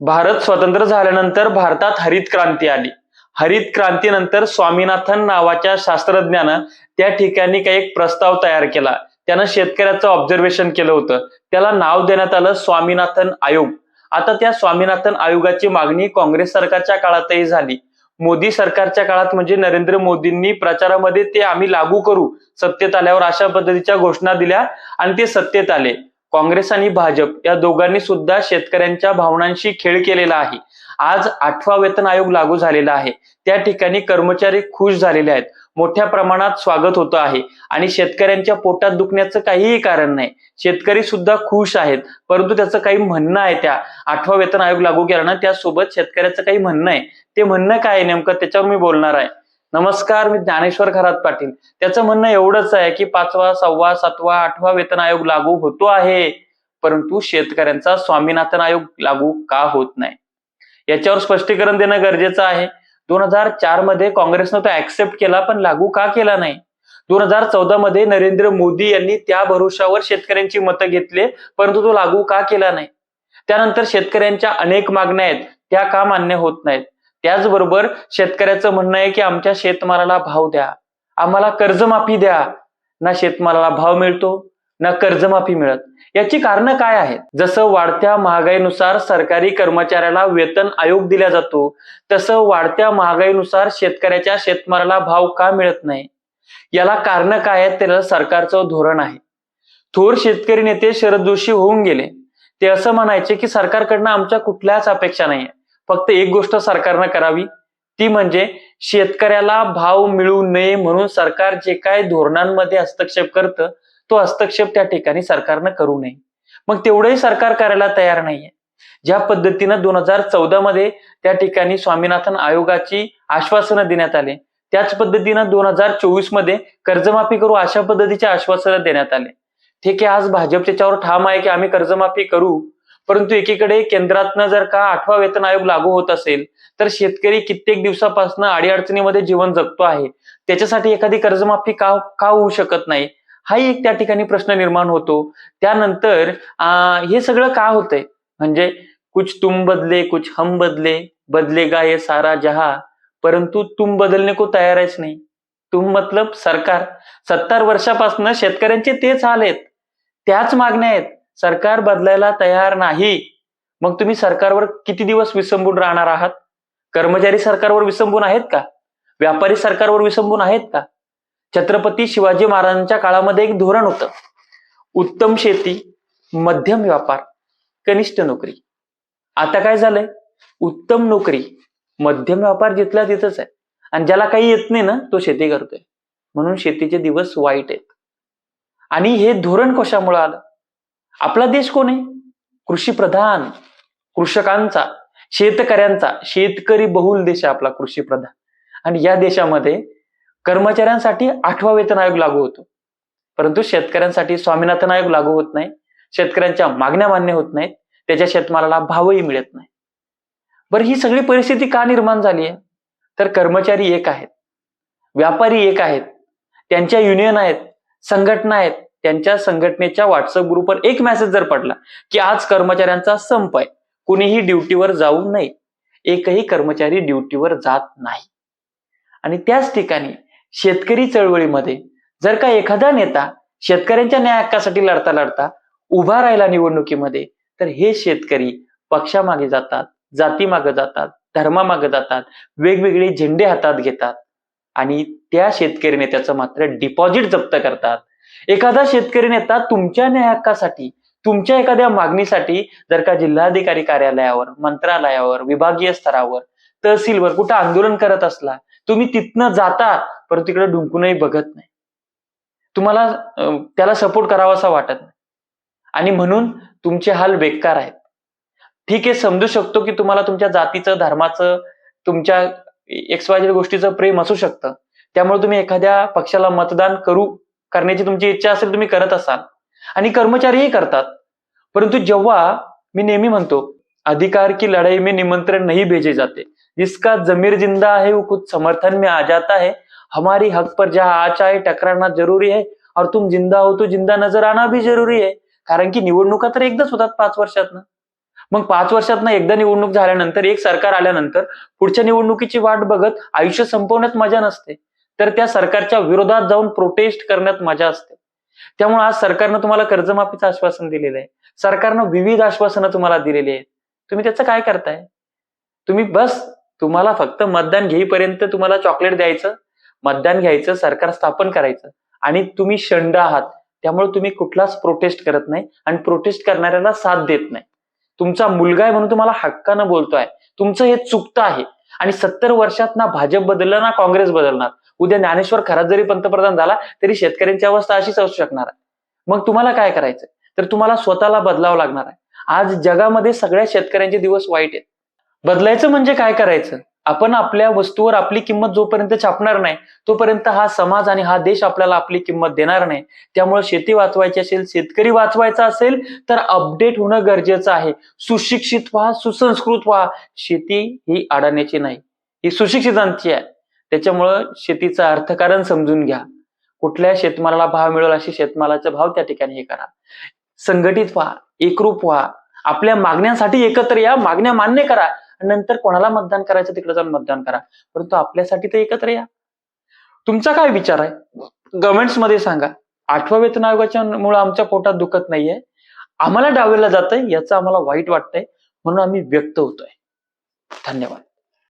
भारत स्वतंत्र झाल्यानंतर भारतात हरित क्रांती आली. हरित क्रांतीनंतर स्वामीनाथन नावाच्या शास्त्रज्ञानं त्या ठिकाणी काही एक प्रस्ताव तयार केला. त्यानं शेतकऱ्याचं ऑब्झर्वेशन केलं होतं. त्याला नाव देण्यात आलं स्वामीनाथन आयोग. आता त्या स्वामीनाथन आयोगाची मागणी काँग्रेस सरकारच्या काळातही झाली. मोदी सरकारच्या काळात म्हणजे नरेंद्र मोदींनी प्रचारामध्ये ते आम्ही लागू करू सत्तेत आल्यावर अशा पद्धतीच्या घोषणा दिल्या आणि ते सत्तेत आले. काँग्रेस आणि भाजप या दोघांनी सुद्धा शेतकऱ्यांच्या भावनांशी खेळ केलेला आहे. आज आठवा वेतन आयोग लागू झालेला आहे. त्या ठिकाणी कर्मचारी खुश झालेले आहेत. मोठ्या प्रमाणात स्वागत होतं आहे. आणि शेतकऱ्यांच्या पोटात दुखण्याचं काहीही कारण नाही. शेतकरी सुद्धा खुश आहेत. परंतु त्याचं काही म्हणणं आहे त्या आठवा वेतन आयोग लागू केला ना त्यासोबत शेतकऱ्याचं काही म्हणणं आहे. ते म्हणणं काय आहे नेमकं? त्याच्यावर मी बोलणार आहे. नमस्कार मी ज्ञानेश्वर खरात पाटील. त्याचं म्हणणं एवढंच आहे की पाचवा सहावा सातवा आठवा वेतन आयोग लागू होतो आहे परंतु शेतकऱ्यांचा स्वामीनाथन आयोग लागू का होत नाही? याच्यावर स्पष्टीकरण देणं गरजेचं आहे. दोन हजार चारमध्ये काँग्रेसनं तो ऍक्सेप्ट केला पण लागू का केला नाही? दोन हजार चौदा मध्ये नरेंद्र मोदी यांनी त्या भरोशावर शेतकऱ्यांची मतं घेतले परंतु तो लागू का केला नाही? त्यानंतर शेतकऱ्यांच्या अनेक मागण्या आहेत त्या का मान्य होत नाहीत? त्याचबरोबर शेतकऱ्याचं म्हणणं आहे की आमच्या शेतमालाला भाव द्या. आम्हाला कर्जमाफी द्या. ना शेतमालाला भाव मिळतो ना कर्जमाफी मिळत. याची कारणं काय आहेत? जसं वाढत्या महागाईनुसार सरकारी कर्मचाऱ्याला वेतन आयोग दिला जातो तसं वाढत्या महागाईनुसार शेतकऱ्याच्या शेतमालाला भाव का मिळत नाही? याला कारण काय आहेत? त्याला सरकारचं धोरण आहे. थोर शेतकरी नेते शरद जोशी होऊन गेले. ते असं म्हणायचे की सरकारकडनं आमच्या कुठल्याच अपेक्षा नाहीये. फक्त एक गोष्ट सरकारनं करावी ती म्हणजे शेतकऱ्याला भाव मिळू नये म्हणून सरकार जे काय धोरणांमध्ये हस्तक्षेप करतं तो हस्तक्षेप त्या ठिकाणी सरकारनं करू नये. मग तेवढंही सरकार करायला तयार नाहीये. ज्या पद्धतीनं दोन हजार चौदा मध्ये त्या ठिकाणी स्वामीनाथन आयोगाची आश्वासनं देण्यात आले त्याच पद्धतीनं दोन हजार चोवीसमध्ये कर्जमाफी करू अशा पद्धतीचे आश्वासनं देण्यात आले. ठीक आहे आज भाजप त्याच्यावर ठाम आहे की आम्ही कर्जमाफी करू परंतु एकीकडे केंद्रातनं जर का आठवा वेतन आयोग लागू होत असेल तर शेतकरी कित्येक दिवसापासून अडीअडचणीमध्ये जीवन जगतो आहे. त्याच्यासाठी एखादी कर्जमाफी का का होऊ शकत नाही? हाही एक त्या ठिकाणी प्रश्न निर्माण होतो. त्यानंतर हे सगळं का होतंय? म्हणजे कुछ तुम बदले कुछ हम बदले बदलेगा ये सारा जहा. परंतु तुम बदलने को तयार आहेच नाही. तुम मतलब सरकार. सत्तर वर्षापासून शेतकऱ्यांचे तेच हाल आहेत. त्याच मागण्या आहेत. सरकार बदलायला तयार नाही. मग तुम्ही सरकारवर किती दिवस विसंबून राहणार आहात? कर्मचारी सरकारवर विसंबून आहेत का? व्यापारी सरकारवर विसंबून आहेत का? छत्रपती शिवाजी महाराजांच्या काळामध्ये एक धोरण होतं. उत्तम शेती मध्यम व्यापार कनिष्ठ नोकरी. आता काय झालंय? उत्तम नोकरी मध्यम व्यापार जिथला तिथंच आहे. आणि ज्याला काही येत नाही ना तो शेती करतोय. म्हणून शेतीचे दिवस वाईट आहेत. आणि हे धोरण कशामुळे आलं? आपला देश कोण आहे? कृषी प्रधान कृषकांचा शेतकऱ्यांचा शेतकरी बहुल देश आहे आपला कृषी प्रधान आणि या देशामध्ये कर्मचाऱ्यांसाठी आठवा वेतन आयोग लागू होतो. परंतु शेतकऱ्यांसाठी स्वामीनाथन आयोग लागू होत नाही. शेतकऱ्यांच्या मागण्या मान्य होत नाहीत. त्याच्या शेतमालाला भावही मिळत नाही. बरं ही सगळी परिस्थिती का निर्माण झाली आहे? तर कर्मचारी एक आहेत. व्यापारी एक आहेत. त्यांच्या युनियन आहेत. संघटना आहेत. त्यांच्या संघटनेच्या व्हॉट्सअप ग्रुपवर एक मेसेज जर पडला की आज कर्मचाऱ्यांचा संप आहे कुणीही ड्युटीवर जाऊ नये. एकही कर्मचारी ड्युटीवर जात नाही. आणि त्याच ठिकाणी शेतकरी चळवळीमध्ये जर का एखादा नेता शेतकऱ्यांच्या न्याय हक्कासाठी लढता लढता उभा राहिला निवडणुकीमध्ये तर हे शेतकरी पक्षामागे जातात जातीमागे जातात धर्मामागे जातात वेगवेगळे झेंडे हातात घेतात आणि त्या शेतकरी नेत्याचं मात्र डिपॉझिट जप्त करतात. एखादा शेतकरी नेता तुमच्या न्याय हक्कासाठी तुमच्या एखाद्या मागणीसाठी जर का जिल्हाधिकारी कार्यालयावर मंत्रालयावर विभागीय स्तरावर तहसीलवर कुठं आंदोलन करत असला तुम्ही तिथनं जाता परंतु तिकडे डुंकूनही बघत नाही. तुम्हाला त्याला सपोर्ट करावासा वाटत नाही. आणि म्हणून तुमचे हाल बेकार आहेत. ठीक आहे समजू शकतो की तुम्हाला तुमच्या जातीचं धर्माचं तुमच्या एक्स गोष्टीचं प्रेम असू शकतं. त्यामुळे तुम्ही एखाद्या पक्षाला मतदान करू करण्याची तुमची इच्छा असेल तुम्ही करत असाल. आणि कर्मचारीही करतात. परंतु जेव्हा मी नेहमी म्हणतो अधिकार की लढाई में निमंत्रण नहीं भेजे जाते. जिसका जमीर जिंदा है वो खुद समर्थन में आ जाता है. हमारी हक पर जहां आ चाहे टकराना जरूरी है. और तुम जिंदा हो तो जिंदा नजर आना भी जरूरी है. कारण की निवडणुका तर एकदाच होतात पाच वर्षातनं. मग पाच वर्षात ना एकदा निवडणूक झाल्यानंतर एक सरकार आल्यानंतर पुढच्या निवडणुकीची वाट बघत आयुष्य संपवण्यात मजा नसते. तर त्या सरकारच्या विरोधात जाऊन प्रोटेस्ट करण्यात मजा असते. त्यामुळे आज सरकारनं तुम्हाला कर्जमाफीचं आश्वासन दिलेलं आहे सरकारनं विविध आश्वासनं तुम्हाला दिलेली आहेत. तुम्ही त्याचं काय करताय? तुम्ही बस तुम्हाला फक्त मतदान घेईपर्यंत तुम्हाला चॉकलेट द्यायचं मतदान घ्यायचं सरकार स्थापन करायचं. आणि तुम्ही शंड आहात. त्यामुळे तुम्ही कुठलाच प्रोटेस्ट करत नाही आणि प्रोटेस्ट करणाऱ्याला साथ देत नाही. तुमचा मुलगा आहे म्हणून तुम्हाला हक्कानं बोलतोय. तुमचं हे चुकतं आहे. आणि सत्तर वर्षात ना भाजप बदलला ना काँग्रेस बदलणार. उद्या ज्ञानेश्वर खरात जरी पंतप्रधान झाला तरी शेतकऱ्यांची अवस्था अशीच असू शकणार आहे. मग तुम्हाला काय करायचं तर तुम्हाला स्वतःला बदलावं लागणार आहे. आज जगामध्ये सगळ्या शेतकऱ्यांचे दिवस वाईट आहेत. बदलायचं म्हणजे काय करायचं? आपण आपल्या वस्तूवर आपली किंमत जोपर्यंत छापणार नाही तोपर्यंत हा समाज आणि हा देश आपल्याला आपली किंमत देणार नाही. त्यामुळे शेती वाचवायची असेल शेतकरी वाचवायचा असेल तर अपडेट होणं गरजेचं आहे. सुशिक्षित व्हा सुसंस्कृत व्हा. शेती ही अडाण्याची नाही. ही सुशिक्षितांची आहे. त्याच्यामुळं शेतीचं अर्थकारण समजून घ्या. कुठल्या शेतमालाला भाव मिळेल अशी शेतमालाचा भाव त्या ठिकाणी हे करा. संघटित व्हा एकरूप व्हा. आपल्या मागण्यांसाठी एकत्र या मागण्या मान्य करा. आणि नंतर कोणाला मतदान करायचं तिकडे जाऊन मतदान करा. परंतु आपल्यासाठी तर एकत्र या. तुमचा काय विचार आहे? गव्हर्नमेंट्समध्ये सांगा. आठवा वेतन आयोगाच्या मुळे आमच्या पोटात दुखत नाहीये. आम्हाला डावेला जातंय याचं आम्हाला वाईट वाटतंय. म्हणून आम्ही व्यक्त होतोय. धन्यवाद.